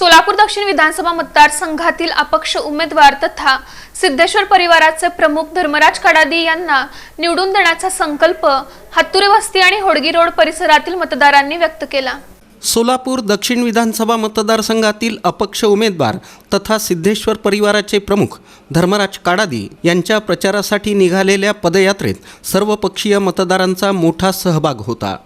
सोलापूर दक्षिण विधानसभा मतदारसंघातील अपक्ष उमेदवार तथा सिद्धेश्वर परिवाराचे प्रमुख धर्मराज कडादी यांना निवडून देण्याचा संकल्प हत्तुरे वस्ती आणि होडगी रोड परिसरातील मतदारांनी व्यक्त केला. सोलापूर दक्षिण विधानसभा मतदारसंघातील अपक्ष उमेदवार तथा सिद्धेश्वर परिवाराचे प्रमुख धर्मराज काडादी यांच्या प्रचारासाठी निघालेल्या पदयात्रेत सर्वपक्षीय मतदारांचा मोठा सहभाग होता.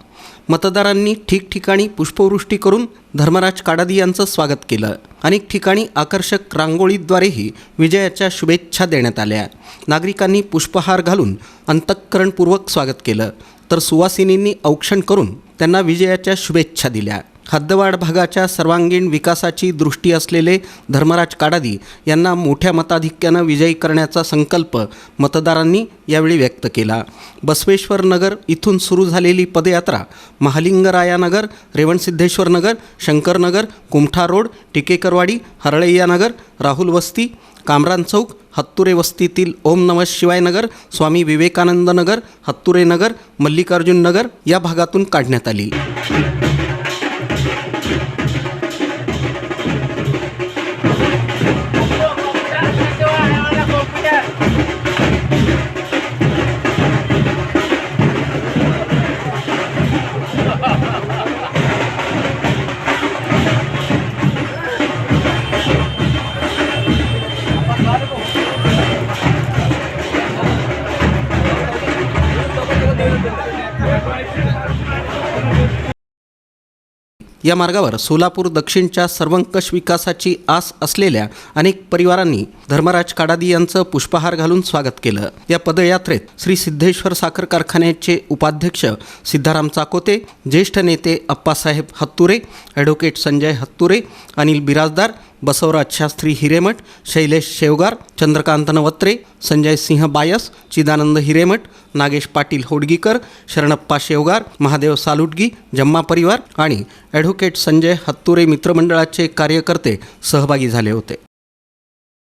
मतदारांनी ठिकठिकाणी पुष्पवृष्टी करून धर्मराज काडादी यांचं स्वागत केलं. अनेक ठिकाणी आकर्षक रांगोळीद्वारेही विजयाच्या शुभेच्छा देण्यात आल्या. नागरिकांनी पुष्पहार घालून अंतःकरणपूर्वक स्वागत केलं. तर सुवासिनींनी औक्षण करून त्यांना विजयाच्या शुभेच्छा दिल्या. हद्दवाड भागाच्या सर्वांगीण विकासाची दृष्टी असलेले धर्मराज काडादी यांना मोठ्या मताधिक्यानं विजयी करण्याचा संकल्प मतदारांनी यावेळी व्यक्त केला. बसवेश्वर नगर इथून सुरू झालेली पदयात्रा महालिंगरायानगर रेवणसिद्धेश्वर नगर शंकरनगर कुमठा रोड टिकेकरवाडी हरळैयानगर राहुल वस्ती कामरान चौक हत्तुरे वस्तीतील ओम नम शिवाय नगर स्वामी विवेकानंद नगर हत्तुरे नगर मल्लिकार्जुन नगर या भागातून काढण्यात आली. या मार्गावर सोलापूर दक्षिणच्या सर्वंकष विकासाची आस असलेल्या अनेक परिवारांनी धर्मराज काडादी यांचं पुष्पहार घालून स्वागत केलं. या पदयात्रेत श्री सिद्धेश्वर साखर कारखान्याचे उपाध्यक्ष सिद्धाराम चाकोते ज्येष्ठ नेते अप्पासाहेब हत्तुरे ॲडव्होकेट संजय हत्तुरे अनिल बिराजदार बसवराज शास्त्री हिरेमठ शैलेश शेवगार चंद्रकांत नवत्रे संजय सिंह बायस चिदानंद हिरेमठ नागेश पाटील होडगीकर शरणप्पा शेवगार महादेव सालुटगी जम्मा परिवार आणि ॲडव्होकेट संजय हत्तुरे मित्रमंडळाचे कार्यकर्ते सहभागी झाले होते.